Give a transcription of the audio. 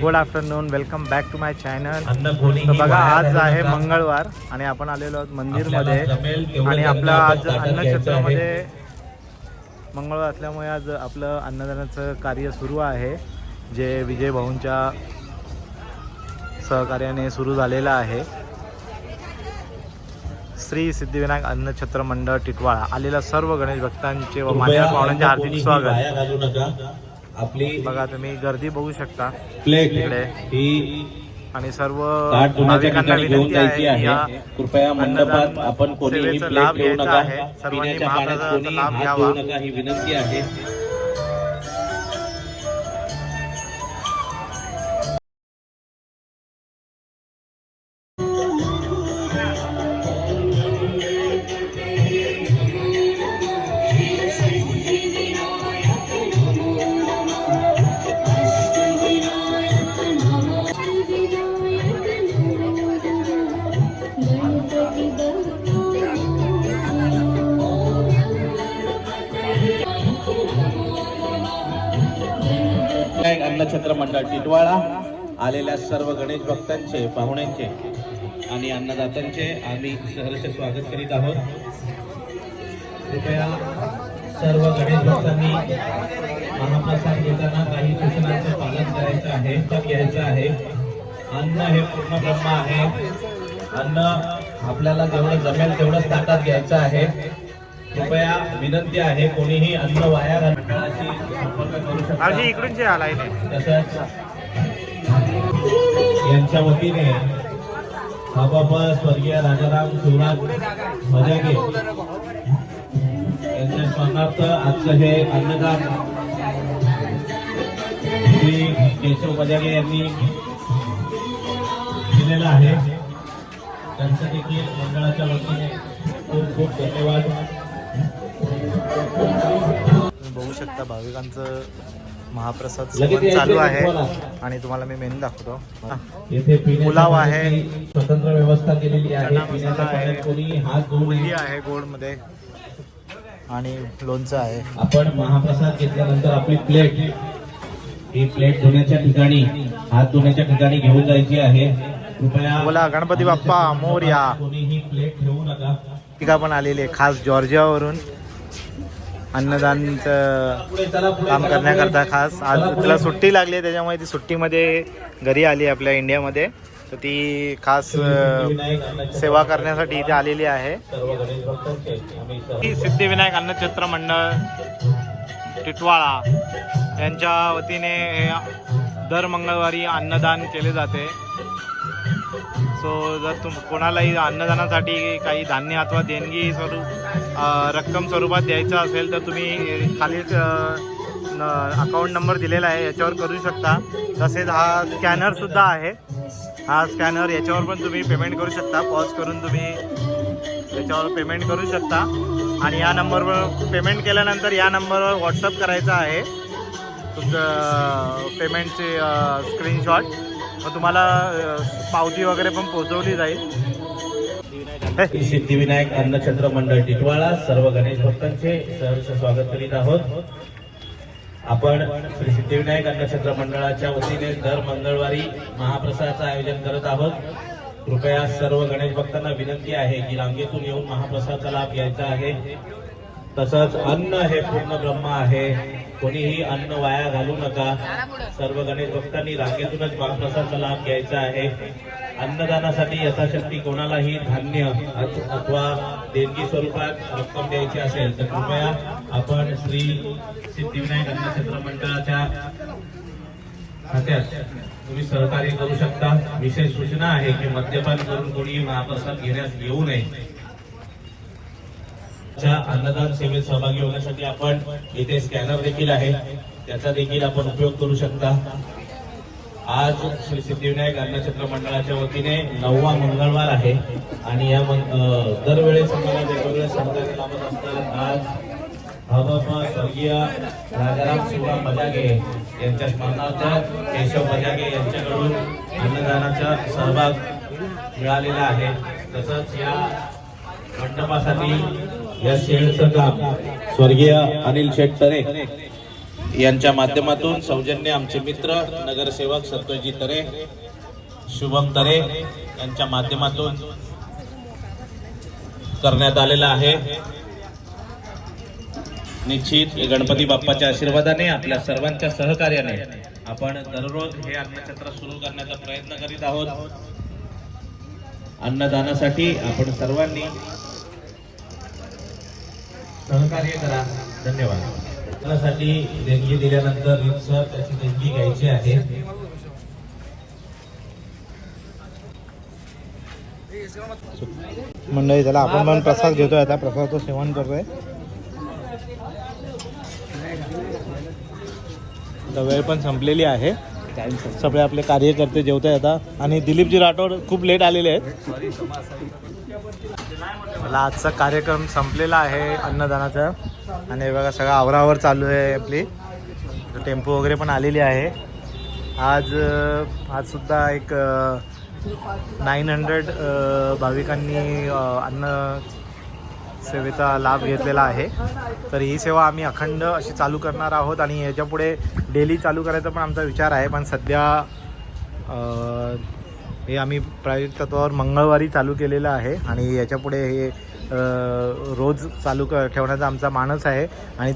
Good afternoon welcome back to my channel तर बघा आज आहे. मंगळवार आणि आपण आलेलो आहोत मंदिरमध्ये. आणि आपलं आज अन्नक्षेत्रामध्ये मंगळवार असल्यामुळे आज आपलं अन्नदानाचं कार्य सुरू आहे जे विजय भाऊंच्या सहकार्याने सुरू झालेलं आहे. श्री सिद्धिविनायक अन्नछत्र मंडळ टिटवाळा. आलेल्या सर्व गणेश भक्तांचे व मान्यवर पाहुण्यांचे हार्दिक स्वागत. आपली बघा तुम्ही गर्दी बघू शकता प्लेट. ही आणि सर्व घेऊन विनंती जायची आहे कृपया मंडपात आपण कोणीही प्लेट लाभ घेऊ घ्यायचा नका आहे. सर्वांनी महाप्रसादाचा कोणी लाभ घ्यावा. ही विनंती आहे विनायक अन्नछत्र मंडळ टिटवाळा आलेल्या सर्व गणेश भक्तांचे पाहुण्यांचे आणि अन्नदात्यांचे आम्ही सहर्ष स्वागत करीत आहोत. कृपया सर्व गणेश भक्तांनी महाप्रसाद घेताना काही सूचनांचं पालन करायचं आहे तर घ्यायचं आहे. अन्न हे पूर्ण ब्रह्म आहे. अन्न आपल्याला जेवढं जमेल तेवढंच ताटात घ्यायचं आहे. कृपया विनंती आहे कोणीही अन्न वाया घालण्याची संपर्क करू शकता. आजी इकडून जे तसंच यांच्या वतीने बाबा स्वर्गीय राजाराम शिवराज मजागे यांच्या स्मरणार्थ आजचं हे अन्नदान श्री केशव मजागे यांनी दिलेलं आहे. त्यांचं देखील मंडळाच्या वतीने खूप खूप धन्यवाद. बघू शकता भाविकांचं महाप्रसाद सेवन चालू आहे? आणि तुम्हाला मी मेनू दाखवतो. पुलाव आहे. स्वतंत्र व्यवस्था केलेली आहे. गोडमध्ये आणि लोणचं आहे. आपण महाप्रसाद घेतल्यानंतर आपली प्लेट. ही प्लेट धुण्याच्या ठिकाणी हात धुण्याच्या ठिकाणी घेऊन जायची आहे. कृपया बोला गणपती बाप्पा मोरया. कोणीही प्लेट ठेवू नका. टीका पण आलेली आहे खास जॉर्जियावरून. अन्नदानचं काम करण्याकरता खास. आज तिला सुट्टी लागली आहे त्याच्यामुळे ती सुट्टीमध्ये घरी आली आहे आपल्या इंडियामध्ये. तर ती खास सेवा करण्यासाठी इथे आलेली आहे. सिद्धिविनायक अन्नक्षेत्र मंडळ टिटवाळा यांच्या वतीने दर मंगळवारी अन्नदान केले जाते. सो जर तुम कोणालाही अन्नदानासाठी काही धान्य अथवा देणगी स्वरूप रक्कम स्वरूपात द्यायचं असेल तर तुम्ही खाली अकाउंट नंबर दिलेला आहे याच्यावर करू शकता. तसेच हा स्कॅनरसुद्धा आहे. हा स्कॅनर याच्यावर पण तुम्ही पेमेंट करू शकता. पॉज करून तुम्ही याच्यावर पेमेंट करू शकता. आणि या नंबरवर पेमेंट केल्यानंतर या नंबरवर व्हॉट्सअप करायचं आहे. तुमचं पेमेंटचे स्क्रीनशॉट मग तुम्हाला पावती वगैरे पण पोहोचवली जाईल. सिद्धिविनायक अन्नछत्र मंडळ टिटवाळा सर्व गणेश भक्तांचे सहर्ष स्वागत करीत आहोत. आपण श्री सिद्धिविनायक अन्नछत्र मंडळाच्या वतीने दर मंगळवारी महाप्रसादाचं आयोजन करत आहोत. कृपया सर्व गणेश भक्तांना विनंती आहे की रांगेतून येऊन महाप्रसादाचा लाभ घ्यायचा आहे. तसंच अन्न हे पूर्ण ब्रह्म आहे. कोणीही अन्न वाया घालू नका. सर्व गणेश भक्तांनी रांगेतूनच महाप्रसादचा लाभ घ्यायचा आहे. अन्नदानासाठी यथाशक्ती कोणालाही धान्य अथवा देणगी स्वरूपात रक्कम द्यायची असेल तर कृपया आपण श्री सिद्धिविनायक अन्नक्षेत्र मंडळाच्या खात्यात तुम्ही सहकार्य करू शकता. विशेष सूचना आहे की मद्यपान करून कोणी महाप्रसाद घेण्यास येऊ नये. आजच्या अन्नदान सेवेत सहभागी होण्यासाठी आपण इथे स्कॅनर देखील आहे. त्याचा देखील आपण उपयोग करू शकता. आज श्री सिद्धिविनायक अन्नक्षेत्र मंडळाच्या वतीने नववा मंगळवार आहे. आणि या दरवेळेस आम्हाला वेगवेगळ्या सहकार्य लाभत असतात आज हवामा स्वर्गीय राजाराम शिवराम बजागे यांच्या स्मरणार्थ केशव बजागे यांच्याकडून अन्नदानाचा सहभाग मिळालेला आहे. तसंच या मंडपासाठी या शेडचं काम. स्वर्गीय अनिल शेटतरे यांच्या माध्यमातून सौजन्य आमचे मित्र नगरसेवक संतोषजी तरे शुभम तरे यांच्या माध्यमातून करण्यात आलेला आहे. निश्चित गणपती बाप्पाच्या आशीर्वादाने आपल्या सर्वांच्या सहकार्याने आपण दररोज हे अन्नछत्र सुरू करण्याचा प्रयत्न करीत आहोत. अन्नदानासाठी आपण सर्वांनी सहकार्य करा. धन्यवाद. अन्नासाठी देणगी दिल्यानंतर सर त्याची देणगी घ्यायची आहे. मंडळी त्याला आपण पण प्रसाद घेतोय. आता प्रसाद तो सेवन करतोय. आता वेळ पण संपलेली आहे. सगळे आपले कार्यकर्ते जेवत आहेत आता. आणि दिलीपजी राठोड खूप लेट आलेले आहेत. मला आजचा कार्यक्रम संपलेला आहे अन्नदानाचा. आणि बघा सगळं आवरावर चालू आहे आपली. टेम्पो वगैरे पण आलेली आहे. आज आजसुद्धा एक नाईन हंड्रेड भाविकांनी अन्न सेवेचा लाभ घेतलेला आहे. तर ही सेवा आम्ही अखंड अशी चालू करणार आहोत आणि याच्यापुढे डेली चालू करायचा पण आमचा विचार आहे. पण सध्या हे आम्ही प्रायोगिक तत्वावर मंगळवारी चालू केलेलं आहे आणि याच्यापुढे हे रोज चालू क ठेवण्याचा आमचा मानस आहे आणि